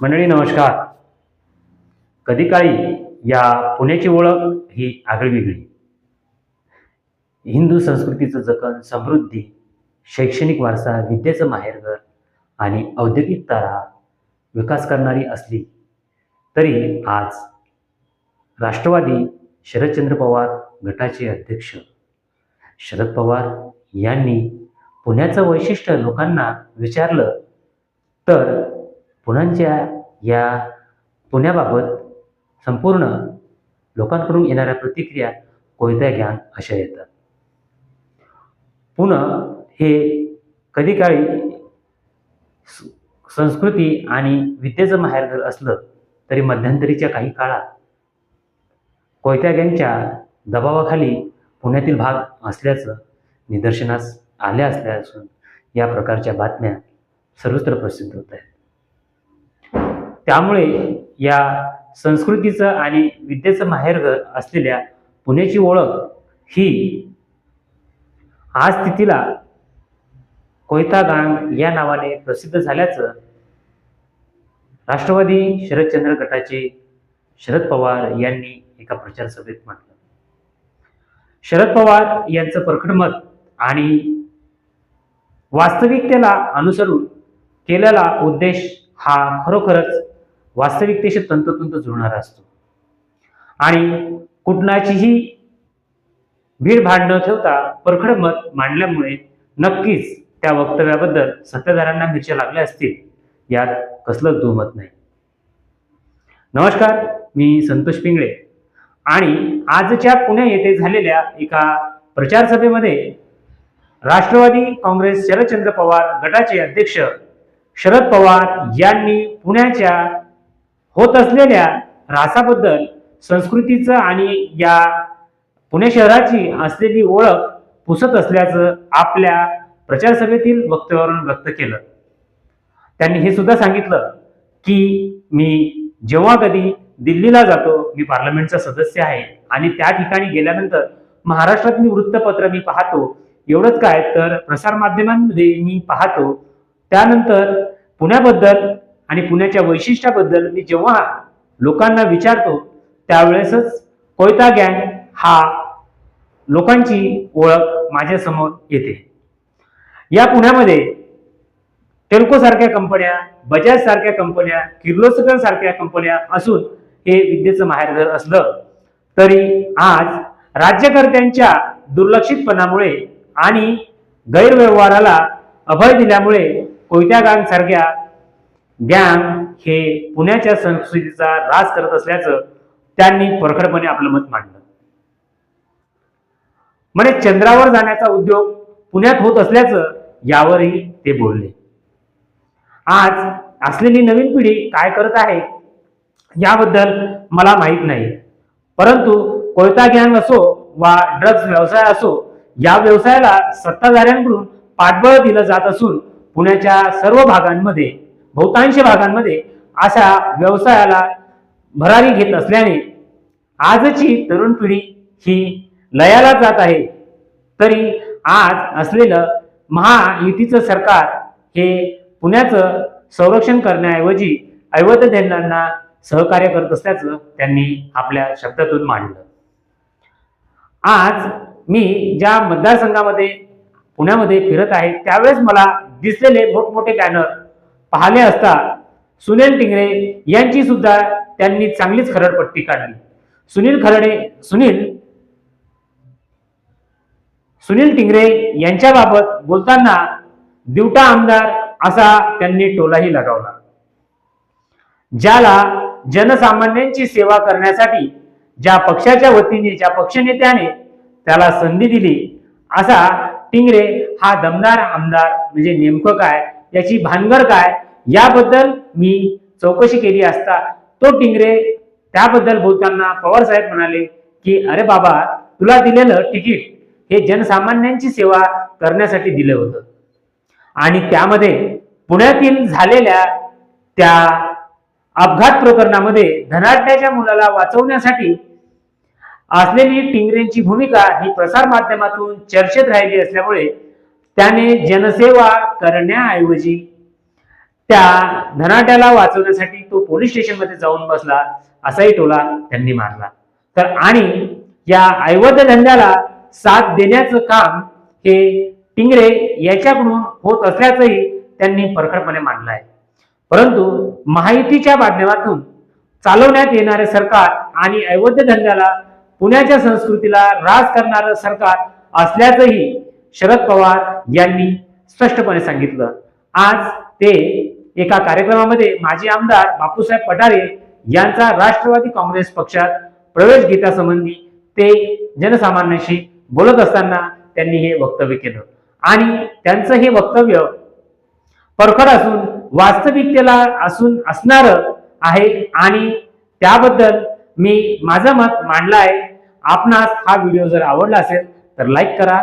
मंडळी नमस्कार. कधी काळी या पुण्याची ओळख ही आगळीवेगळी हिंदू संस्कृतीचं जतन समृद्धी शैक्षणिक वारसा विद्येचं माहेरघर आणि औद्योगिक तारा विकास करणारी असली तरी आज राष्ट्रवादी शरदचंद्र पवार गटाचे अध्यक्ष शरद पवार यांनी पुण्याचं वैशिष्ट्य लोकांना विचारलं तर पुण्याच्या या पुण्याबाबत संपूर्ण लोकांकडून येणाऱ्या प्रतिक्रिया कोयत्या घ्या अशा येतात. पुणे हे कधी काळी स- संस्कृती आणि विद्येचं माहेरघर असलं तरी मध्यंतरीच्या काही काळात कोयत्या गँगच्या दबावाखाली पुण्यातील भाग असल्याचं निदर्शनास आले असल्यासून या प्रकारच्या बातम्या सर्वत्र प्रसिद्ध होत आहेत. त्यामुळे या संस्कृतीचं आणि विद्येचं माहेरघर असलेल्या पुण्याची ओळख ही आज तिथीला कोयता गांग या नावाने प्रसिद्ध झाल्याचं राष्ट्रवादी शरदचंद्र गटाचे शरद पवार यांनी एका प्रचार सभेत म्हटलं. शरद पवार यांचं परखड मत आणि वास्तविकतेला अनुसरून केलेला उद्देश हा खरोखरच वास्तविकतेशी तंतोतंत जुळणारा असतो. आणि कुठनाचीही भीडभाड न ठेवता परखड मत मांडल्यामुळे नक्कीच त्या वक्तव्याबद्दल सत्ताधाऱ्यांना मिरच्या लागल्या असतील यात कसलंच दुमत नाही. नमस्कार मी संतोष पिंगळे. आणि आजच्या पुणे येथे झालेल्या एका प्रचार सभेमध्ये राष्ट्रवादी काँग्रेस शरदचंद्र पवार गटाचे अध्यक्ष शरद पवार यांनी पुण्याच्या होत असलेल्या ऱ्हासाबद्दल संस्कृतीचं आणि या पुणे शहराची असलेली ओळख पुसत असल्याचं आपल्या प्रचार सभेतील वक्तव्यावरून व्यक्त केलं. त्यांनी हे सुद्धा सांगितलं की मी जेव्हा कधी दिल्लीला जातो मी पार्लमेंटचा सदस्य आहे आणि त्या ठिकाणी गेल्यानंतर महाराष्ट्रात मी वृत्तपत्र मी पाहतो. एवढंच काय? तर प्रसारमाध्यमांमध्ये मी पाहतो. त्यानंतर पुण्याबद्दल आणि पुण्याच्या वैशिष्ट्याबद्दल मी जेव्हा लोकांना विचारतो त्यावेळेसच कोयता गँग हा लोकांची ओळख माझ्यासमोर येते. या पुण्यामध्ये टेल्को सारख्या कंपन्या बजाज सारख्या कंपन्या किर्लोस्कर सारख्या कंपन्या असून हे विद्येचं माहेरघर असलं तरी आज राज्यकर्त्यांच्या दुर्लक्षितपणामुळे आणि गैरव्यवहाराला अभय दिल्यामुळे कोयत्या गँग सारख्या गँग हे पुण्याच्या संस्कृतीचा राज करत असल्याचं त्यांनी परखडपणे आपलं मत मांडलं. म्हणजे चंद्रावर जाण्याचा उद्योग पुण्यात होत असल्याचं यावरही ते बोलले. आज असलेली नवीन पिढी काय करत आहे याबद्दल मला माहीत नाही. परंतु कोयता गँग असो वा ड्रग्ज व्यवसाय असो या व्यवसायाला सत्ताधाऱ्यांकडून पाठबळ दिलं जात असून पुण्याच्या सर्व भागांमध्ये बहुतांश भागांमध्ये अशा व्यवसायाला भरारी घेत असल्याने आजची तरुण पिढी ही लयाला जात आहे. तरी आज असलेलं महायुतीचं सरकार हे पुण्याचं संरक्षण करण्याऐवजी अवैधधनांना सहकार्य करत असल्याचं त्यांनी आपल्या शब्दातून मांडलं. आज मी ज्या मतदारसंघामध्ये पुण्यामध्ये फिरत आहे त्यावेळेस मला दिसलेले मोठमोठे बॅनर पाहिले असता सुनील टिंगरे यांची सुद्धा त्यांनी चांगलीच खरडपट्टी काढली. सुनील खरडे सुनील सुनील टिंगरे यांच्याबाबत बोलताना दिवटा आमदार असा त्यांनी टोलाही लगावला. ज्याला जनसामान्यांची सेवा करण्यासाठी ज्या पक्षाच्या वतीने ज्या पक्षनेत्याने त्याला संधी दिली असा टिंगरे हा दमदार आमदार म्हणजे नेमकं काय? याची भानगड काय? याबद्दल मी चौकशी केली असता तो टिंगरे त्याबद्दल बोलताना पवार साहेब म्हणाले की अरे बाबा तुला दिलेलं तिकीट हे जनसामान्यांची सेवा करण्यासाठी दिलं होतं. आणि त्यामध्ये पुण्यातील झालेल्या त्या अपघात प्रकरणामध्ये धनाढ्याच्या मुलाला वाचवण्यासाठी असलेली टिंगरेंची भूमिका ही प्रसार माध्यमातून चर्चेत राहिली असल्यामुळे त्याने जनसेवा करण्याऐवजी त्या धनाट्याला वाचवण्यासाठी तो पोलीस स्टेशनमध्ये जाऊन बसला असाही टोला त्यांनी मारला. तर आणि या ऐवध धंद्याला साथ देण्याचं काम हे टिंगरे याच्याकडून होत असल्याचंही त्यांनी परखडपणे मांडलं आहे. परंतु माहितीच्या माध्यमातून चालवण्यात येणारे सरकार आणि ऐवध्य धंद्याला पुण्याच्या संस्कृतीला राज करणारं सरकार असल्याचंही शरद पवार यांनी स्पष्टपणे सांगितलं. आज ते एका कार्यक्रमामध्ये माजी आमदार बापूसाहेब पठारे यांचा राष्ट्रवादी काँग्रेस पक्षात प्रवेश घेण्यासंबंधी ते जनसामान्यांशी बोलत असताना त्यांनी हे वक्तव्य केलं. आणि त्यांचं हे वक्तव्य परखड असून वास्तविकतेला असून असणार आहे आणि त्याबद्दल मी माझं मत मांडलं आहे आपणास हा व्हिडिओ जर आवडला असेल तर लाईक करा